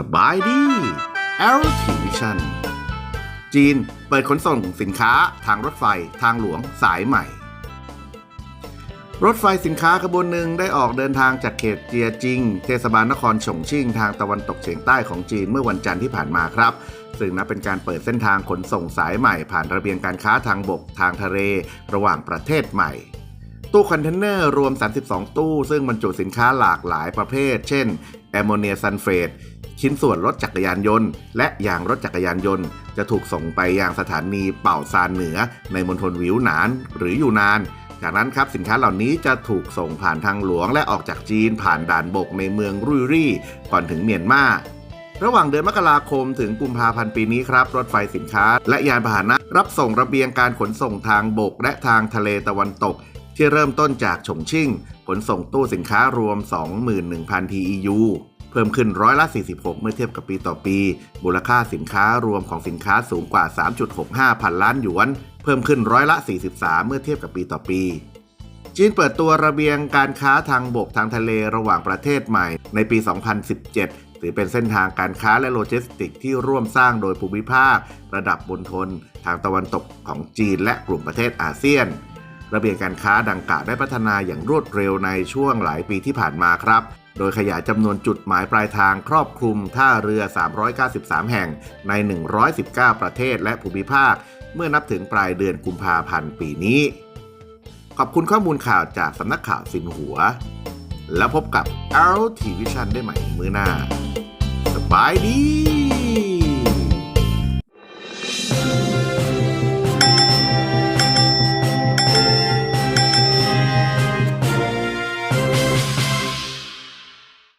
สบายดี a r o t v i s i o n จีนเปิดขนส่งสินค้าทางรถไฟทางหลวงสายใหม่ รถไฟสินค้าขบวนหนึ่งได้ออกเดินทางจากเขตเจียจิง เทศบาลนครฉงชิ่งทางตะวันตกเฉียงใต้ของจีนเมื่อวันจันทร์ที่ผ่านมาครับ ซึ่งนับเป็นการเปิดเส้นทางขนส่งสายใหม่ผ่านระเบียงการค้าทางบกทางทะเลระหว่างประเทศใหม่ ตู้คอนเทนเนอร์รวม 32 ตู้ ซึ่งบรรจุสินค้าหลากหลายประเภท เช่นแอมโมเนียซัลเฟต ชิ้นส่วนรถจักรยานยนต์ และยางรถจักรยานยนต์ จะถูกส่งไปยังสถานีเป่าซานเหนือ ในมณฑลวิวหนานหรืออยู่นาน จากนั้นครับสินค้าเหล่านี้จะถูกส่งผ่านทางหลวงและออกจากจีนผ่านด่านบกในเมืองรุยรี่ ก่อนถึงเมียนมาระหว่างเดือนมกราคมถึงกุมภาพันธ์ปีนี้ครับ รถไฟสินค้า และยานพาหนะรับส่งระเบียงการขนส่งทางบกและทางทะเลตะวันตก ที่เริ่มต้นจากฉงชิ่ง ขนส่งตู้สินค้ารวม 21,000 TEU เพิ่มขึ้นร้อยละ 46 เมื่อเทียบกับปีต่อปี มูลค่าสินค้ารวมของสินค้าสูงกว่า 3.65 พันล้านหยวน เพิ่มขึ้นร้อยละ 43 เมื่อเทียบกับปีต่อปี จีนเปิดตัวระเบียงการค้าทางบกทางทะเลระหว่างประเทศใหม่ ในปี 2017 ถือเป็นเส้นทางการค้าและโลจิสติกที่ร่วมสร้างโดยภูมิภาค ระดับบนทน ทางตะวันตกของจีนและกลุ่มประเทศอาเซียนระเบียงการค้าดังกล่าวได้พัฒนาอย่างรวดเร็วในช่วงหลายปีที่ผ่านมาครับ โดยขยายจำนวนจุดหมายปลายทางครอบคลุมท่าเรือ 393 แห่งใน 119 ประเทศและภูมิภาค เมื่อนับถึงปลายเดือนกุมภาพันธ์ปีนี้ ขอบคุณข้อมูลข่าวจากสำนักข่าวสินหัว แล้วพบกับ r t Vision ได้ใหม่มือหน้า สบายดี